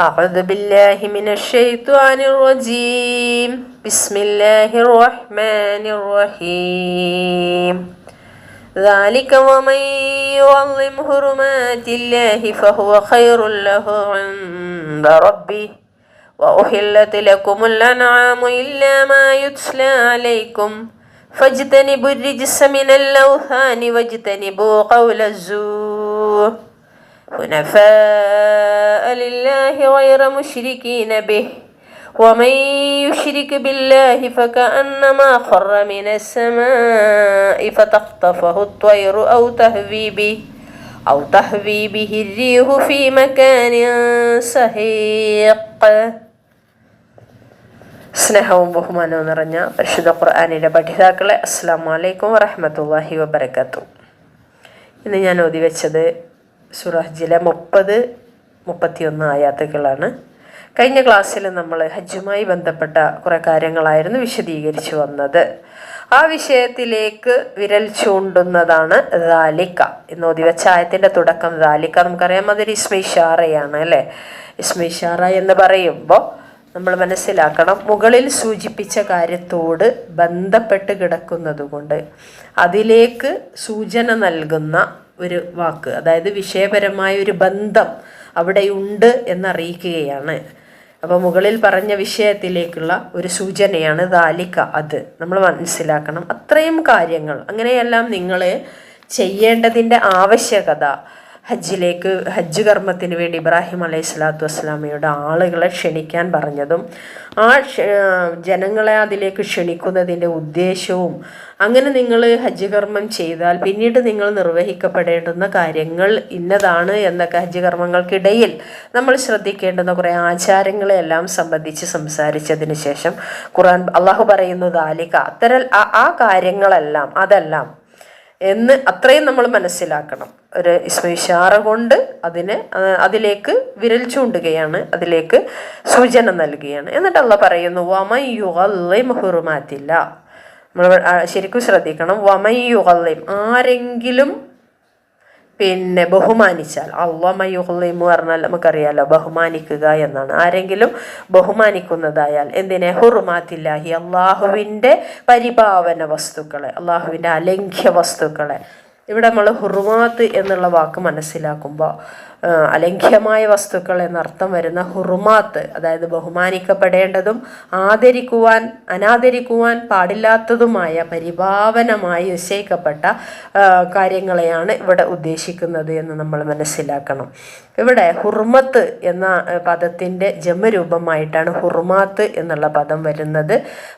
أعوذ بالله من الشيطان الرجيم. بسم الله الرحمن الرحيم. ذلك ومن يعظم حرمات الله فهو خير له عند ربه. وأحلت لكم الأنعام إلا ما يتلى عليكم. فاجتنبوا الرجس من الأوثان واجتنبوا قول الزور. حنفاء لله غير مشركين به ومن يشرك بالله فكأنما خر من السماء فتخطفه الطير أو تهوي به أو تهوي به الريح في مكان سهيق സ്നേഹവും ബഹുമാനവും നിറഞ്ഞ പരിശുദ്ധ ഖുർആാനിലെ പഠിതാക്കളെ അസ്സാം വലൈക്കും വറഹമത്തല്ലാഹി വബർക്കാത്തു ഇന്ന് ഞാൻ ഓതി വെച്ചത് സുറഹ്ജിലെ മുപ്പത് മുപ്പത്തിയൊന്ന് ആയാത്തുകളാണ് കഴിഞ്ഞ ക്ലാസ്സിൽ നമ്മൾ ഹജ്ജുമായി ബന്ധപ്പെട്ട കുറേ കാര്യങ്ങളായിരുന്നു വിശദീകരിച്ചു വന്നത്. ആ വിഷയത്തിലേക്ക് വിരൽ ചൂണ്ടുന്നതാണ് ദാലിക്ക ഇന്ന് ഓതി വെച്ച ആയത്തിന്റെ തുടക്കം ദാലിക്ക നമുക്കറിയാം. അതൊരു ഇസ്മിഷാറയാണ് അല്ലേ? ഇസ്മിഷാറ എന്ന് പറയുമ്പോൾ നമ്മൾ മനസ്സിലാക്കണം മുകളിൽ സൂചിപ്പിച്ച കാര്യത്തോട് ബന്ധപ്പെട്ട് കിടക്കുന്നതുകൊണ്ട് അതിലേക്ക് സൂചന നൽകുന്ന ഒരു വാക്ക് അതായത് വിഷയപരമായ ഒരു ബന്ധം അവിടെയുണ്ട് എന്നറിയിക്കുകയാണ്. അപ്പോൾ മുകളിൽ പറഞ്ഞ വിഷയത്തിലേക്കുള്ള ഒരു സൂചനയാണ് ദാലിക്ക അത്. നമ്മൾ മനസ്സിലാക്കണം. അത്രയും കാര്യങ്ങൾ. അങ്ങനെയെല്ലാം നിങ്ങൾ ചെയ്യേണ്ടതിന്റെ ആവശ്യകത ഹജ്ജിലേക്ക് ഹജ്ജ് കർമ്മത്തിന് വേണ്ടി ഇബ്രാഹിം അലൈഹി സ്വലാത്തു വസ്സലാമയുടെ ആളുകളെ ക്ഷണിക്കാൻ പറഞ്ഞതും ആ ജനങ്ങളെ അതിലേക്ക് ക്ഷണിക്കുന്നതിന്റെ ഉദ്ദേശവും അങ്ങനെ നിങ്ങൾ ഹജ്ജ് കർമ്മം ചെയ്താൽ പിന്നീട് നിങ്ങൾ നിർവഹിക്കപ്പെടേണ്ടുന്ന കാര്യങ്ങൾ ഇന്നതാണ് എന്നൊക്കെ ഹജ്ജ് കർമ്മങ്ങൾക്കിടയിൽ നമ്മൾ ശ്രദ്ധിക്കേണ്ടുന്ന കുറേ ആചാരങ്ങളെല്ലാം സംബന്ധിച്ച് സംസാരിച്ചതിന് ശേഷം ഖുർആൻ അള്ളാഹു പറയുന്നത് ആലിക അത്തരം ആ കാര്യങ്ങളെല്ലാം അതെല്ലാം എന്ന് അത്രയും നമ്മൾ മനസ്സിലാക്കണം. ഒരു ഇസ്മിഷാറ കൊണ്ട് അതിനെ അതിലേക്ക് വിരൽ ചൂണ്ടുകയാണ്. അതിലേക്ക് സൂചന നൽകുകയാണ്. എന്നിട്ട് അള്ള പറയുന്നു വമയുഗല്ലിം ഹുറുമാത്തില്ല. നമ്മൾ ശരിക്കും ശ്രദ്ധിക്കണം. വമയുഗല്ലിം ആരെങ്കിലും പിന്നെ ബഹുമാനിച്ചാൽ അള്ളമയുഹ്ലിമു പറഞ്ഞാൽ നമുക്കറിയാലോ ബഹുമാനിക്കുക എന്നാണ്. ആരെങ്കിലും ബഹുമാനിക്കുന്നതായാൽ എന്തിനെ? ഹുറുമാത്തില്ലാഹി അള്ളാഹുവിന്റെ പരിപാവന വസ്തുക്കളെ അള്ളാഹുവിന്റെ അലംഘ്യ വസ്തുക്കളെ. ഇവിടെ നമ്മൾ ഹുറുമാത്ത് എന്നുള്ള വാക്ക് മനസ്സിലാക്കുമ്പോൾ അലംഘ്യമായ വസ്തുക്കൾ എന്നർത്ഥം വരുന്ന ഹുറുമാത്ത് അതായത് ബഹുമാനിക്കപ്പെടേണ്ടതും ആദരിക്കുവാൻ അനാദരിക്കുവാൻ പാടില്ലാത്തതുമായ പരിഭാവനമായി നിശ്ചയിക്കപ്പെട്ട കാര്യങ്ങളെയാണ് ഇവിടെ ഉദ്ദേശിക്കുന്നത് എന്ന് നമ്മൾ മനസ്സിലാക്കണം. ഇവിടെ ഹുർമത്ത് എന്ന പദത്തിന്റെ ജമരൂപമായിട്ടാണ് ഹുർമാത്ത് എന്നുള്ള പദം വരുന്നത്.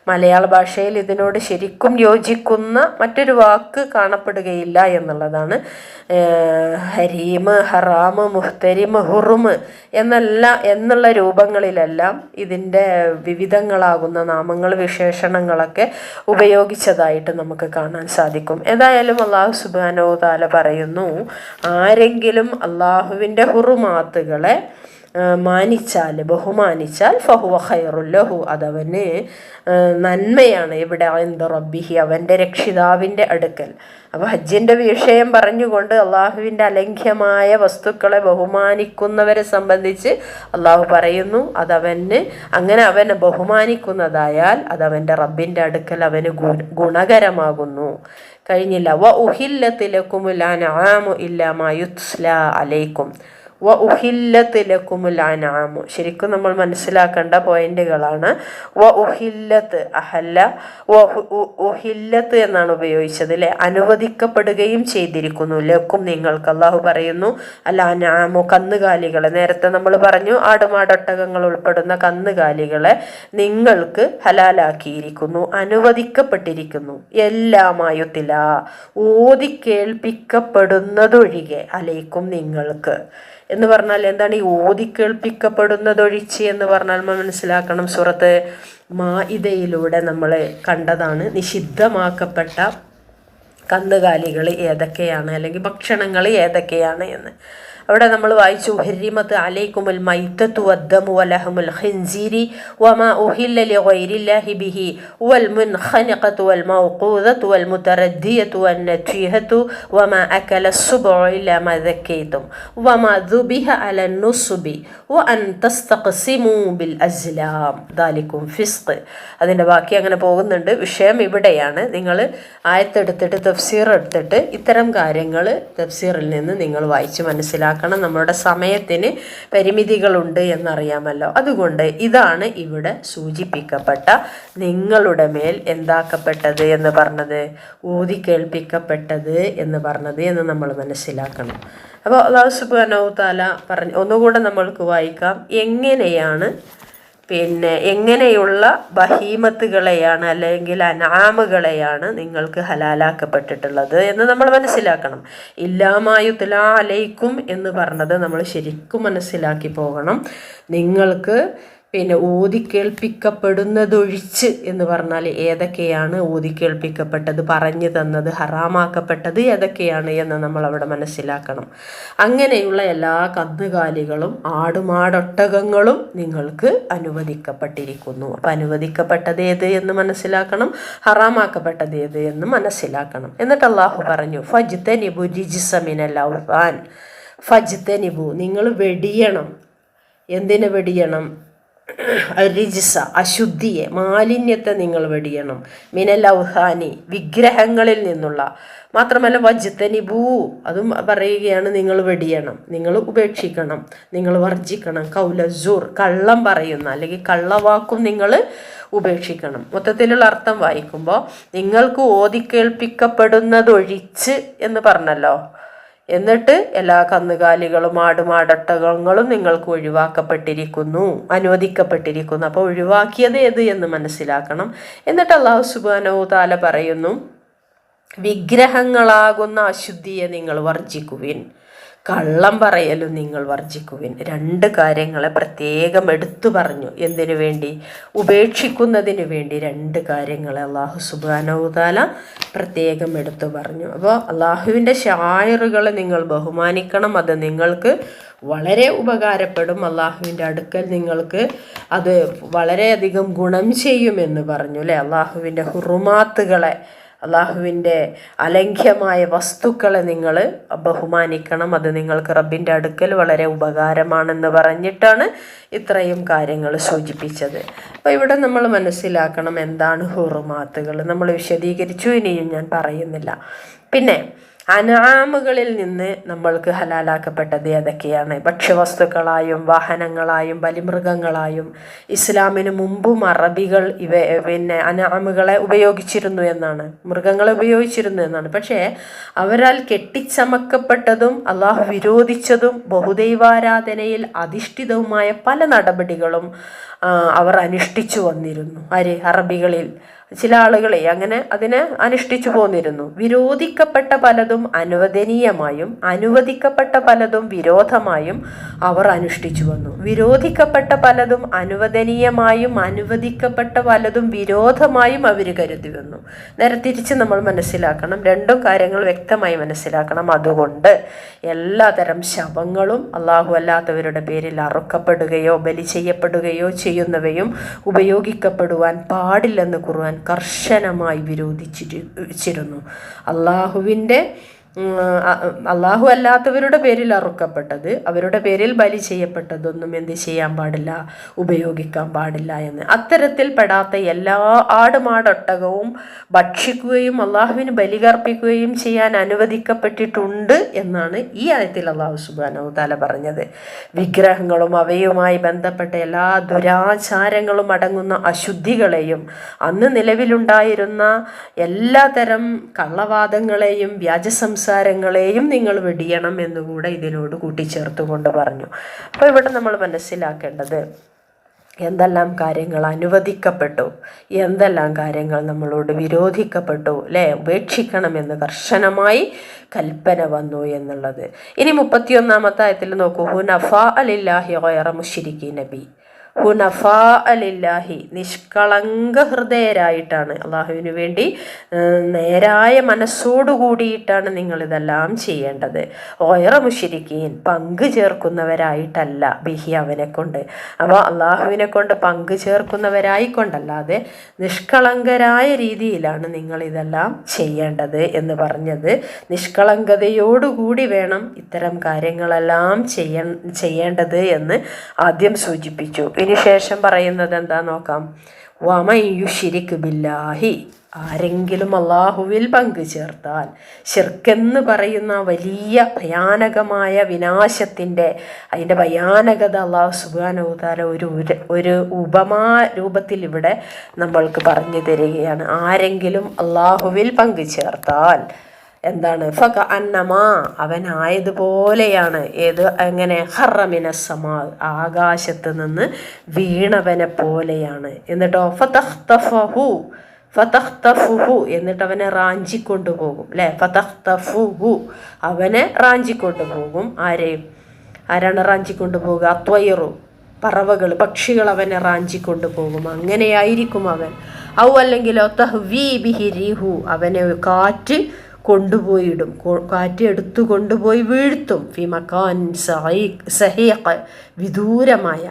മലയാള ഭാഷയിൽ ഇതിനോട് ശരിക്കും യോജിക്കുന്ന മറ്റൊരു വാക്ക് കാണപ്പെടുകയില്ല എന്നുള്ളതാണ്. ഹരീമ് ഹറാമ് മുഹ്തരിമ് ഹുറുമ് എന്നല്ല എന്നുള്ള രൂപങ്ങളിലെല്ലാം ഇതിന്റെ വിവിധങ്ങളാകുന്ന നാമങ്ങൾ വിശേഷണങ്ങളൊക്കെ ഉപയോഗിച്ചതായിട്ട് നമുക്ക് കാണാൻ സാധിക്കും. ഏതായാലും അള്ളാഹു സുബാനോ താല പറയുന്നു ആരെങ്കിലും അള്ളാഹുവിന്റെ ഹുറുമാത്തുകളെ മാനിച്ചാൽ ബഹുമാനിച്ചാൽ ഫഹുവ ഖൈറുല്ലഹു അതവന് നന്മയാണ് ഇവിടെ എന്ത് റബ്ബിഹി അവന്റെ രക്ഷിതാവിന്റെ അടുക്കൽ. അപ്പോൾ ഹജ്ജിന്റെ വിഷയം പറഞ്ഞുകൊണ്ട് അള്ളാഹുവിന്റെ അലംഘ്യമായ വസ്തുക്കളെ ബഹുമാനിക്കുന്നവരെ സംബന്ധിച്ച് അള്ളാഹു പറയുന്നു അതവന് അങ്ങനെ അവനെ ബഹുമാനിക്കുന്നതായാൽ അതവന്റെ റബ്ബിന്റെ അടുക്കൽ അവന് ഗുണകരമാകുന്നു. കഴിഞ്ഞില്ല. വ ഉഹില്ലത്തിലക്കുമുലാനാമു ഇല്ലാമാ യുത്സ്ല അലൈക്കും. വ ശരിക്കും നമ്മൾ മനസ്സിലാക്കേണ്ട പോയിന്റുകളാണ്. വ ഉഹില്ലത്ത് അഹല്ല വ ഉഹില്ലത്ത് എന്നാണ് ഉപയോഗിച്ചത് അല്ലെ അനുവദിക്കപ്പെടുകയും ചെയ്തിരിക്കുന്നു. ലക്കും നിങ്ങൾക്ക് അള്ളാഹു പറയുന്നു അല്ല കന്നുകാലികളെ. നേരത്തെ നമ്മൾ പറഞ്ഞു ആടുമാടൊട്ടകങ്ങൾ ഉൾപ്പെടുന്ന കന്നുകാലികളെ നിങ്ങൾക്ക് ഹലാലാക്കിയിരിക്കുന്നു അനുവദിക്കപ്പെട്ടിരിക്കുന്നു. എല്ലാമായുത്തില ഓതി കേൾപ്പിക്കപ്പെടുന്നതൊഴികെ അലയിക്കും നിങ്ങൾക്ക്. എന്ന് പറഞ്ഞാൽ എന്താണ് ഈ ഓതി കേൾപ്പിക്കപ്പെടുന്നതൊഴിച്ച് എന്ന് പറഞ്ഞാൽ മനസ്സിലാക്കണം. സുറത്ത് മായിതയിലൂടെ നമ്മൾ കണ്ടതാണ്. നിഷിദ്ധമാക്കപ്പെട്ട കന്നുകാലികൾ ഏതൊക്കെയാണ്? അല്ലെങ്കിൽ ഭക്ഷണങ്ങൾ ഏതൊക്കെയാണ് എന്ന്. അവിടെ നമ്മൾ വായിച്ചു ഹരിമത്ത് അലൈക്കുമുൽ മൈത്തത്തു വദ്ദമു വലഹമുൽ ഖിൻസീരി വമാ ഉഹില്ല ലിഗൈരില്ലാഹി ബിഹി വൽ മുൻഖനിഖത്തു വൽ മൗഖൂദത്തു വൽ മുതറദ്ദിയത്തു വൻ നത്വീഹത്തു വമാ അകല السبع إلا ما ذكيتم وما ذبح على النصب وأن تستقسموا بالأزلام ذلكم فسق അതിൻ്റെ ബാക്കി അങ്ങനെ പോകുന്നുണ്ട് വിഷയം ഇവിടെയാണ് നിങ്ങൾ ആയത്തെടുത്തിട്ട് തഫ്സീർ എടുത്തിട്ട് ഇത്തരം കാര്യങ്ങൾ തഫ്സീറിൽ നിന്ന് നിങ്ങൾ വായിച്ച് മനസ്സിലാക്കണം നമ്മളുടെ സമയത്തിന് പരിമിതികളുണ്ട് എന്നറിയാമല്ലോ. അതുകൊണ്ട് ഇതാണ് ഇവിടെ സൂചിപ്പിക്കപ്പെട്ട നിങ്ങളുടെ മേൽ എന്താക്കപ്പെട്ടത് എന്ന് പറഞ്ഞത്. ഊതി കേൾപ്പിക്കപ്പെട്ടത് എന്ന് പറഞ്ഞത് എന്ന് നമ്മൾ മനസ്സിലാക്കണം. അപ്പോൾ അള്ളാഹു സുബ്ഹാനഹു താല പറഞ്ഞു ഒന്നുകൂടെ നമ്മൾക്ക് വായിക്കാം. എങ്ങനെയാണ് പിന്നെ എങ്ങനെയുള്ള ബഹീമത്തുകളെയാണ് അല്ലെങ്കിൽ അനാമുകളെയാണ് നിങ്ങൾക്ക് ഹലാലാക്കപ്പെട്ടിട്ടുള്ളത് എന്ന് നമ്മൾ മനസ്സിലാക്കണം. ഇല്ലാമായുത്തല അലൈക്കും എന്ന് പറഞ്ഞത് നമ്മൾ ശരിക്കും മനസ്സിലാക്കി പോകണം. നിങ്ങൾക്ക് പിന്നെ ഓതിക്കേൾപ്പിക്കപ്പെടുന്നതൊഴിച്ച് എന്ന് പറഞ്ഞാൽ ഏതൊക്കെയാണ് ഊതിക്കേൾപ്പിക്കപ്പെട്ടത് പറഞ്ഞു തന്നത് ഹറാമാക്കപ്പെട്ടത് ഏതൊക്കെയാണ് എന്ന് നമ്മൾ അവിടെ മനസ്സിലാക്കണം. അങ്ങനെയുള്ള എല്ലാ കന്നുകാലികളും ആടുമാടൊട്ടകങ്ങളും നിങ്ങൾക്ക് അനുവദിക്കപ്പെട്ടിരിക്കുന്നു. അപ്പം അനുവദിക്കപ്പെട്ടത് ഏത് എന്ന് മനസ്സിലാക്കണം ഹറാമാക്കപ്പെട്ടത് ഏത് എന്ന് മനസ്സിലാക്കണം. എന്നിട്ട് അള്ളാഹു പറഞ്ഞു ഫജ്തനിബു രിജിസമിനൽ ഫജ്ത നിബു നിങ്ങൾ വെടിയണം. എന്തിനു വെടിയണം? റിജിസ അശുദ്ധിയെ മാലിന്യത്തെ നിങ്ങൾ വെടിയണം. മിനൽ ഔഹാനി വിഗ്രഹങ്ങളിൽ നിന്നുള്ള. മാത്രമല്ല വജ്തനിബൂ അതും പറയുകയാണ് നിങ്ങൾ വെടിയണം. നിങ്ങൾ ഉപേക്ഷിക്കണം. നിങ്ങൾ വർജിക്കണം കൗലസൂർ കള്ളം പറയുന്ന അല്ലെങ്കിൽ കള്ളവാക്കും നിങ്ങൾ ഉപേക്ഷിക്കണം. മൊത്തത്തിലുള്ള അർത്ഥം വായിക്കുമ്പോൾ നിങ്ങൾക്ക് ഓതിക്കേൾപ്പിക്കപ്പെടുന്നതൊഴിച്ച് എന്ന് പറഞ്ഞല്ലോ. എന്നിട്ട് എല്ലാ കന്നുകാലികളും ആടുമാടട്ടകങ്ങളും നിങ്ങൾക്ക് ഒഴിവാക്കപ്പെട്ടിരിക്കുന്നു അനുവദിക്കപ്പെട്ടിരിക്കുന്നു. അപ്പോൾ ഒഴിവാക്കിയത് ഏത് എന്ന് മനസ്സിലാക്കണം. എന്നിട്ട് അള്ളാഹു സുബാനോ താല പറയുന്നു വിഗ്രഹങ്ങളാകുന്ന അശുദ്ധിയെ നിങ്ങൾ വർജിക്കുവിൻ കള്ളം പറയലും നിങ്ങൾ വർജിക്കുവിൻ. രണ്ട് കാര്യങ്ങളെ പ്രത്യേകം എടുത്തു പറഞ്ഞു. എന്തിനു വേണ്ടി? ഉപേക്ഷിക്കുന്നതിന് വേണ്ടി രണ്ട് കാര്യങ്ങളെ അള്ളാഹു സുബാനവുതാല പ്രത്യേകം എടുത്തു പറഞ്ഞു. അപ്പോൾ അള്ളാഹുവിന്റെ ഷായറുകളെ നിങ്ങൾ ബഹുമാനിക്കണം. അത് നിങ്ങൾക്ക് വളരെ ഉപകാരപ്പെടും. അള്ളാഹുവിന്റെ അടുക്കൽ നിങ്ങൾക്ക് അത് വളരെയധികം ഗുണം ചെയ്യുമെന്ന് പറഞ്ഞു അല്ലേ? അള്ളാഹുവിന്റെ ഹുറുമാത്തുകളെ അള്ളാഹുവിന്റെ അലംഘ്യമായ വസ്തുക്കളെ നിങ്ങൾ ബഹുമാനിക്കണം. അത് നിങ്ങൾക്ക് റബ്ബിന്റെ അടുക്കൽ വളരെ ഉപകാരമാണെന്ന് പറഞ്ഞിട്ടാണ് ഇത്രയും കാര്യങ്ങൾ സൂചിപ്പിച്ചത്. അപ്പോൾ ഇവിടെ നമ്മൾ മനസ്സിലാക്കണം എന്താണ് ഹുറുമാത്തുകൾ. നമ്മൾ വിശദീകരിച്ചു ഇനിയും ഞാൻ പറയുന്നില്ല. പിന്നെ അനാമുകളിൽ നിന്ന് നമ്മൾക്ക് ഹലാലാക്കപ്പെട്ടത് ഏതൊക്കെയാണ്? ഭക്ഷ്യവസ്തുക്കളായും വാഹനങ്ങളായും ബലിമൃഗങ്ങളായും ഇസ്ലാമിന് മുമ്പും അറബികൾ ഇവ പിന്നെ അനാമുകളെ ഉപയോഗിച്ചിരുന്നു എന്നാണ്. മൃഗങ്ങളെ ഉപയോഗിച്ചിരുന്നു എന്നാണ്. പക്ഷേ അവരാൽ കെട്ടിച്ചമക്കപ്പെട്ടതും അള്ളാഹു വിരോധിച്ചതും ബഹുദൈവാരാധനയിൽ അധിഷ്ഠിതവുമായ പല നടപടികളും അവർ അനുഷ്ഠിച്ചു വന്നിരുന്നു. ആര്? അറബികളിൽ. ചില ആളുകളെ അങ്ങനെ അതിനെ അനുഷ്ഠിച്ചു പോന്നിരുന്നു. വിരോധിക്കപ്പെട്ട പലതും അനുവദനീയമായും അനുവദിക്കപ്പെട്ട പലതും വിരോധമായും അവർ അനുഷ്ഠിച്ചു വന്നു. വിരോധിക്കപ്പെട്ട പലതും അനുവദനീയമായും അനുവദിക്കപ്പെട്ട പലതും വിരോധമായും അവർ കരുതി വന്നു. നേരെ തിരിച്ച് നമ്മൾ മനസ്സിലാക്കണം. രണ്ടും കാര്യങ്ങൾ വ്യക്തമായി മനസ്സിലാക്കണം. അതുകൊണ്ട് എല്ലാതരം ശവങ്ങളും അള്ളാഹു അല്ലാത്തവരുടെ പേരിൽ അറുക്കപ്പെടുകയോ ബലി ചെയ്യപ്പെടുകയോ ചെയ്യുന്നവയും ഉപയോഗിക്കപ്പെടുവാൻ പാടില്ലെന്ന് ഖുർആൻ കർശനമായി വിരോധിച്ചിരുന്നു അള്ളാഹുവിന്റെ അള്ളാഹു അല്ലാത്തവരുടെ പേരിൽ അറുക്കപ്പെട്ടത് അവരുടെ പേരിൽ ബലി ചെയ്യപ്പെട്ടതൊന്നും എന്ത് ചെയ്യാൻ പാടില്ല ഉപയോഗിക്കാൻ പാടില്ല എന്ന്. അത്തരത്തിൽ പെടാത്ത എല്ലാ ആടുമാടൊട്ടകവും ഭക്ഷിക്കുകയും അള്ളാഹുവിന് ബലികർപ്പിക്കുകയും ചെയ്യാൻ അനുവദിക്കപ്പെട്ടിട്ടുണ്ട് എന്നാണ് ഈ ആയത്തിൽ അള്ളാഹു സുബാനോ തല പറഞ്ഞത്. വിഗ്രഹങ്ങളും അവയുമായി ബന്ധപ്പെട്ട എല്ലാ ദുരാചാരങ്ങളും അടങ്ങുന്ന അശുദ്ധികളെയും അന്ന് നിലവിലുണ്ടായിരുന്ന എല്ലാതരം കള്ളവാദങ്ങളെയും വ്യാജ സംസാരങ്ങളെയും നിങ്ങൾ വെടിയണം എന്നുകൂടെ ഇതിനോട് കൂട്ടിച്ചേർത്തുകൊണ്ട് പറഞ്ഞു. അപ്പോൾ ഇവിടെ നമ്മൾ മനസ്സിലാക്കേണ്ടത് എന്തെല്ലാം കാര്യങ്ങൾ അനുവദിക്കപ്പെട്ടു? എന്തെല്ലാം കാര്യങ്ങൾ നമ്മളോട് വിരോധിക്കപ്പെട്ടു? അല്ലേ ഉപേക്ഷിക്കണമെന്ന് കർശനമായി കൽപ്പന വന്നു എന്നുള്ളത്. ഇനി മുപ്പത്തിയൊന്നാമത്തെ ആയത്തിൽ നോക്കൂ. ഹുനഫ അലില്ലാഹി മുഷിരിക്കി നബി. ഹുനഫാ അലില്ലാഹി നിഷ്കളങ്ക ഹൃദയരായിട്ടാണ് അള്ളാഹുവിന് വേണ്ടി നേരായ മനസ്സോടു കൂടിയിട്ടാണ് നിങ്ങളിതെല്ലാം ചെയ്യേണ്ടത്. ഓയറ മുഷിരിക്കീൻ പങ്കു ചേർക്കുന്നവരായിട്ടല്ല ബിഹി അവനെ കൊണ്ട് അപ്പോൾ അള്ളാഹുവിനെ കൊണ്ട് പങ്കു ചേർക്കുന്നവരായിക്കൊണ്ടല്ലാതെ നിഷ്കളങ്കരായ രീതിയിലാണ് നിങ്ങളിതെല്ലാം ചെയ്യേണ്ടത് എന്ന് പറഞ്ഞത്. നിഷ്കളങ്കതയോടുകൂടി വേണം ഇത്തരം കാര്യങ്ങളെല്ലാം ചെയ്യ ചെയ്യേണ്ടത് എന്ന് ആദ്യം സൂചിപ്പിച്ചു. ഇനി ശേഷം പറയുന്നത് എന്താ നോക്കാം? വമയു വമയുഷിരിക്ക് ബില്ലാഹി. ആരെങ്കിലും അള്ളാഹുവിൽ പങ്കു ചേർത്താൽ ഷിർക്കെന്ന് പറയുന്ന വലിയ ഭയാനകമായ വിനാശത്തിന്റെ അതിന്റെ ഭയാനകത അള്ളാഹു സുബാനോതാല ഒരു ഒരു ഉപമാ രൂപത്തിൽ ഇവിടെ നമ്മൾക്ക് പറഞ്ഞു തരികയാണ്. ആരെങ്കിലും അള്ളാഹുവിൽ പങ്കു ചേർത്താൽ എന്താണ്? ഫക അന്നമാ അവനായതുപോലെയാണ്. ഏത്? എങ്ങനെ? ഹറമിനസമാ ആകാശത്ത് നിന്ന് വീണവനെ പോലെയാണ്. എന്നിട്ടോ ഫതഖ്തഫഹു ഫതഖ്തഫുഹു എന്നിട്ട് അവനെ റാഞ്ചി കൊണ്ടുപോകും അല്ലേ ഫതഖ്തഫുഹു അവനെ റാഞ്ചി കൊണ്ടുപോകും ആരെയും ആരാണ് റാഞ്ചിക്കൊണ്ടുപോകുക അത്വയറു പറവകൾ പക്ഷികൾ അവനെ റാഞ്ചി കൊണ്ടുപോകും അങ്ങനെയായിരിക്കും അവൻ. ഔ അല്ലെങ്കിലോ തഹ്വീ ബിഹിരിഹു അവനെ കാറ്റ് കൊണ്ടുപോയിടും. കാറ്റെടുത്തു കൊണ്ടുപോയി വീഴ്ത്തും. ഫിമക്കാൻ സഹീഖ് വിദൂരമായ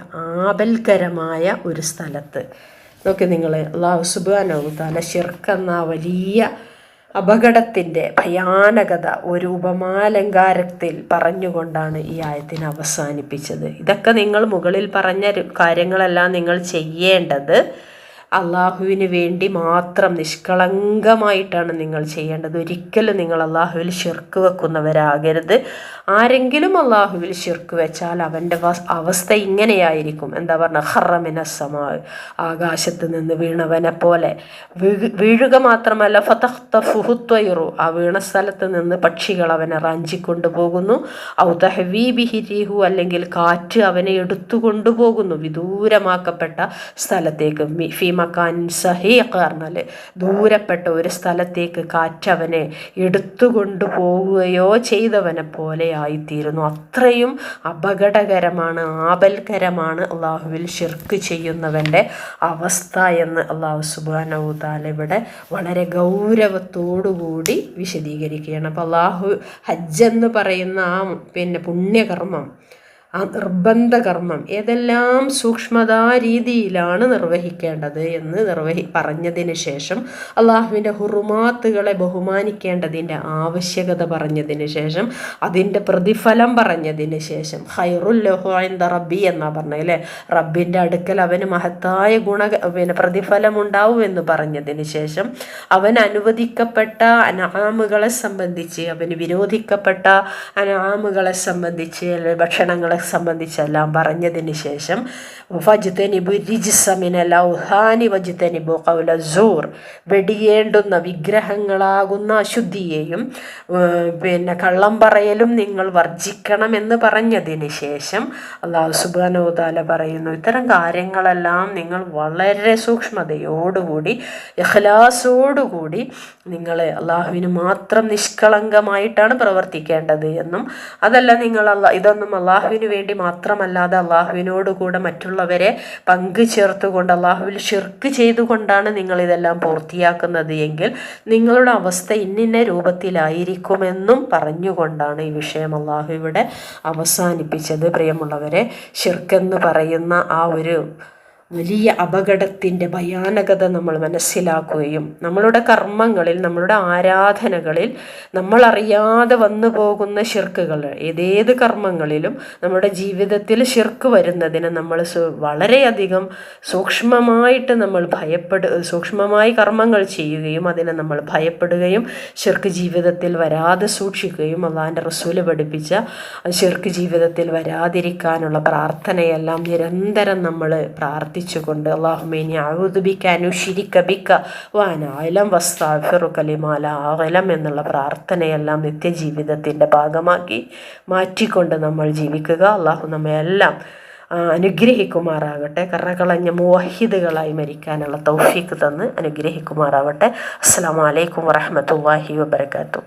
ആപൽക്കരമായ ഒരു സ്ഥലത്ത്. നോക്കി നിങ്ങൾ അള്ളാഹു സുബാനോത്താല തല ഷിർക്കെന്ന വലിയ അപകടത്തിന്റെ ഭയാനകത ഒരു ഉപമാലങ്കാരത്തിൽ പറഞ്ഞുകൊണ്ടാണ് ഈ ആയത്തിന് അവസാനിപ്പിച്ചത്. ഇതൊക്കെ നിങ്ങൾ മുകളിൽ പറഞ്ഞ കാര്യങ്ങളെല്ലാം നിങ്ങൾ ചെയ്യേണ്ടത് അള്ളാഹുവിന് വേണ്ടി മാത്രം നിഷ്കളങ്കമായിട്ടാണ് നിങ്ങൾ ചെയ്യേണ്ടത്. ഒരിക്കലും നിങ്ങൾ അള്ളാഹുവിൽ ഷിർക്ക് വെക്കുന്നവരാകരുത്. ആരെങ്കിലും അള്ളാഹുവിൽ ഷിർക്ക് വെച്ചാൽ അവന്റെ അവസ്ഥ ഇങ്ങനെയായിരിക്കും. എന്താ പറഞ്ഞ? ഹറമിനസമാ ആകാശത്ത് നിന്ന് വീണവനെ പോലെ. വീഴുക മാത്രമല്ല ഫതഹ്തഫുഹുത്വയറു ആ വീണ സ്ഥലത്ത് നിന്ന് പക്ഷികൾ അവനെ റാഞ്ചിക്കൊണ്ടു പോകുന്നു. ഔതഹവീബിഹിരിഹു അല്ലെങ്കിൽ കാറ്റ് അവനെ എടുത്തു കൊണ്ടുപോകുന്നു വിദൂരമാക്കപ്പെട്ട സ്ഥലത്തേക്ക്. ഫീമ മക്കാൻ സഹീഖ് പറഞ്ഞാൽ ദൂരപ്പെട്ട ഒരു സ്ഥലത്തേക്ക് കാറ്റവനെ എടുത്തുകൊണ്ടു പോവുകയോ ചെയ്തവനെ പോലെ ആയിത്തീരുന്നു. അത്രയും അപകടകരമാണ് ആപൽക്കരമാണ് അള്ളാഹുവിൽ ഷിർക്ക് ചെയ്യുന്നവന്റെ അവസ്ഥ എന്ന് അള്ളാഹു സുബാനവുതാൽ ഇവിടെ വളരെ ഗൗരവത്തോടുകൂടി വിശദീകരിക്കുകയാണ്. അപ്പോൾ അള്ളാഹു ഹജ്ജ് എന്ന് പറയുന്ന ആ പിന്നെ പുണ്യകർമ്മം ആ നിർബന്ധ കർമ്മം ഏതെല്ലാം സൂക്ഷ്മതാ രീതിയിലാണ് നിർവഹിക്കേണ്ടത് എന്ന് നിർവഹി പറഞ്ഞതിന് ശേഷം അള്ളാഹുവിന്റെ ഹുറുമാത്തുകളെ ബഹുമാനിക്കേണ്ടതിന്റെ ആവശ്യകത പറഞ്ഞതിന് ശേഷം അതിന്റെ പ്രതിഫലം പറഞ്ഞതിന് ശേഷം ഹൈറുല്ലഹുന്ത റബ്ബി എന്നാണ് പറഞ്ഞത് അല്ലേ? റബ്ബിന്റെ അടുക്കൽ അവന് മഹത്തായ ഗുണ പിന്നെ പ്രതിഫലം ഉണ്ടാവും എന്ന് പറഞ്ഞതിന് ശേഷം അവൻ അനുവദിക്കപ്പെട്ട അനാമുകളെ സംബന്ധിച്ച് അവന് വിരോധിക്കപ്പെട്ട അനാമുകളെ സംബന്ധിച്ച് ഭക്ഷണങ്ങളെ സംബന്ധിച്ചെല്ലാം പറഞ്ഞതിന് ശേഷം ഫജ്തനിബു റിജിസമിന ലൗഹാനി വജ്തനിബു കൗല സൂർ വെടിയേണ്ടുന്ന വിഗ്രഹങ്ങളാകുന്ന അശുദ്ധിയെയും പിന്നെ കള്ളം പറയലും നിങ്ങൾ വർജിക്കണമെന്ന് പറഞ്ഞതിന് ശേഷം അള്ളാഹു സുബാനോതാല പറയുന്നു ഇത്തരം കാര്യങ്ങളെല്ലാം നിങ്ങൾ വളരെ സൂക്ഷ്മതയോടുകൂടി ഇഖ്ലാസോടുകൂടി നിങ്ങൾ അള്ളാഹുവിന് മാത്രം നിഷ്കളങ്കമായിട്ടാണ് പ്രവർത്തിക്കേണ്ടത് എന്നും അതല്ല നിങ്ങൾ അല്ല ഇതൊന്നും അള്ളാഹുവിന് വേണ്ടി മാത്രമല്ലാതെ അള്ളാഹുവിനോട് കൂടെ മറ്റുള്ളവരെ പങ്കു ചേർത്തുകൊണ്ട് അള്ളാഹുവിൽ ഷിർക്ക് ചെയ്തുകൊണ്ടാണ് നിങ്ങളിതെല്ലാം പൂർത്തിയാക്കുന്നത് എങ്കിൽ നിങ്ങളുടെ അവസ്ഥ ഇന്നിന്ന രൂപത്തിലായിരിക്കുമെന്നും പറഞ്ഞുകൊണ്ടാണ് ഈ വിഷയം അള്ളാഹു ഇവിടെ അവസാനിപ്പിച്ചത്. പ്രിയമുള്ളവരെ ഷിർക്കെന്ന് പറയുന്ന ആ ഒരു വലിയ അപകടത്തിന്റെ ഭയാനകത നമ്മൾ മനസ്സിലാക്കുകയും നമ്മളുടെ കർമ്മങ്ങളിൽ നമ്മളുടെ ആരാധനകളിൽ നമ്മൾ അറിയാതെ വന്നു പോകുന്ന ഷിർക്കുകൾ ഏതേത് കർമ്മങ്ങളിലും നമ്മുടെ ജീവിതത്തിൽ ഷിർക്ക് വരുന്നതിന് നമ്മൾ വളരെയധികം സൂക്ഷ്മമായിട്ട് നമ്മൾ ഭയപ്പെടു സൂക്ഷ്മമായി കർമ്മങ്ങൾ ചെയ്യുകയും അതിനെ നമ്മൾ ഭയപ്പെടുകയും ശിർക്ക് ജീവിതത്തിൽ വരാതെ സൂക്ഷിക്കുകയും അള്ളാന്റെ റസൂൽ പഠിപ്പിച്ച ശിർക്ക് ജീവിതത്തിൽ വരാതിരിക്കാനുള്ള പ്രാർത്ഥനയെല്ലാം നിരന്തരം നമ്മൾ പ്രാർത്ഥിച്ചു പ്രാർത്ഥിച്ചുകൊണ്ട് അള്ളാഹുമേനി ബിക്ക എന്നുള്ള പ്രാർത്ഥനയെല്ലാം നിത്യജീവിതത്തിന്റെ ഭാഗമാക്കി മാറ്റിക്കൊണ്ട് നമ്മൾ ജീവിക്കുക. അള്ളാഹു നമ്മയെല്ലാം അനുഗ്രഹിക്കുമാറാകട്ടെ. കറകളഞ്ഞ മുവഹിദുകളായി മരിക്കാനുള്ള തൗഫീക്ക് തന്ന് അനുഗ്രഹിക്കുമാറാവട്ടെ. അസ്സാം വലൈക്കും വറഹമത്തല്ലാഹി വബർക്കാത്തു